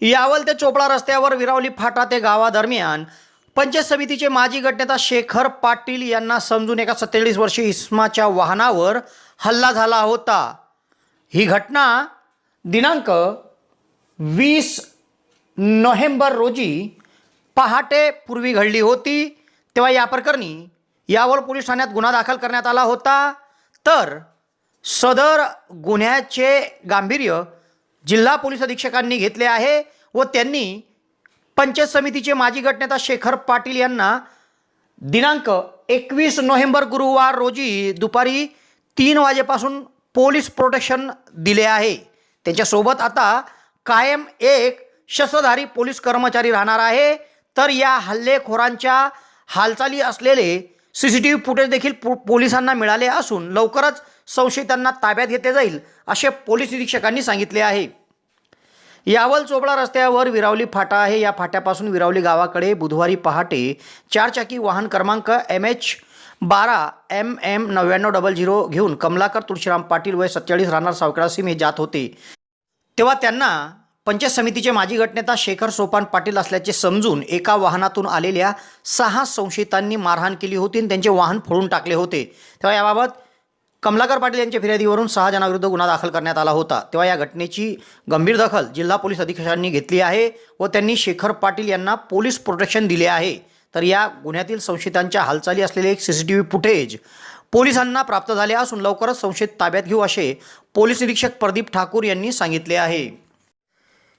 यावल ते चोपडा रस्त्यावर विरावली फाटा ते गावादरम्यान पंचायत समितीचे माजी गटनेता शेखर पाटील यांना समजून एका सत्तेचाळीस वर्षी इस्माच्या वाहनावर हल्ला झाला होता. ही घटना दिनांक वीस नोव्हेंबर रोजी पहाटे पूर्वी घडली होती. तेव्हा या प्रकरणी यावल पोलीस ठाण्यात गुन्हा दाखल करण्यात आला होता. तर सदर गुन्ह्याचे गांभीर्य जिल्हा पोलीस अधीक्षकांनी घेतले आहे व त्यांनी पंचायत समितीचे माजी गटनेता शेखर पाटील यांना दिनांक एकवीस नोव्हेंबर गुरुवार रोजी दुपारी तीन वाजेपासून पोलीस प्रोटेक्शन दिले आहे. त्यांच्यासोबत आता कायम एक शस्त्रधारी पोलीस कर्मचारी राहणार आहे. तर या हल्लेखोरांच्या हालचाली असलेले C C T V footage देखील पो पोलिसांना मिळाले असून लवकरच संशयितांना ताब्यात घेतले जाईल असे पोलीस निरीक्षकांनी सांगितले आहे. यावल चोपडा रस्त्यावर विरावली फाटा आहे. या फाट्यापासून विरावली गावाकडे बुधवारी पहाटे चारचाकी वाहन क्रमांक एम एच बारा एम एम नव्याण्णव डबल झिरो घेऊन कमलाकर तुळशीराम पाटील वय सत्तेचाळीस राहणार सावखेडा सिम हे जात होते. तेव्हा त्यांना पंचायत समितीचे माजी गटनेता शेखर सोपान पाटील असल्याचे समजून एका वाहनातून आलेल्या सहा संशयितांनी मारहाण केली होती आणि त्यांचे वाहन फोडून टाकले होते. तेव्हा याबाबत कमलाकर पाटील यांच्या फिर्यादीवरून सहा जणांविरुद्ध गुन्हा दाखल करण्यात आला होता. तेव्हा या घटनेची गंभीर दखल जिल्हा पोलीस अधीक्षकांनी घेतली आहे व त्यांनी शेखर पाटील यांना पोलीस प्रोटेक्शन दिले आहे. तर या गुन्ह्यातील संशयितांच्या हालचाली असलेले एक C C T V footage पोलिसांना प्राप्त झाले असून लवकरच संशयित ताब्यात घेऊ असे पोलीस निरीक्षक प्रदीप ठाकूर यांनी सांगितले आहे.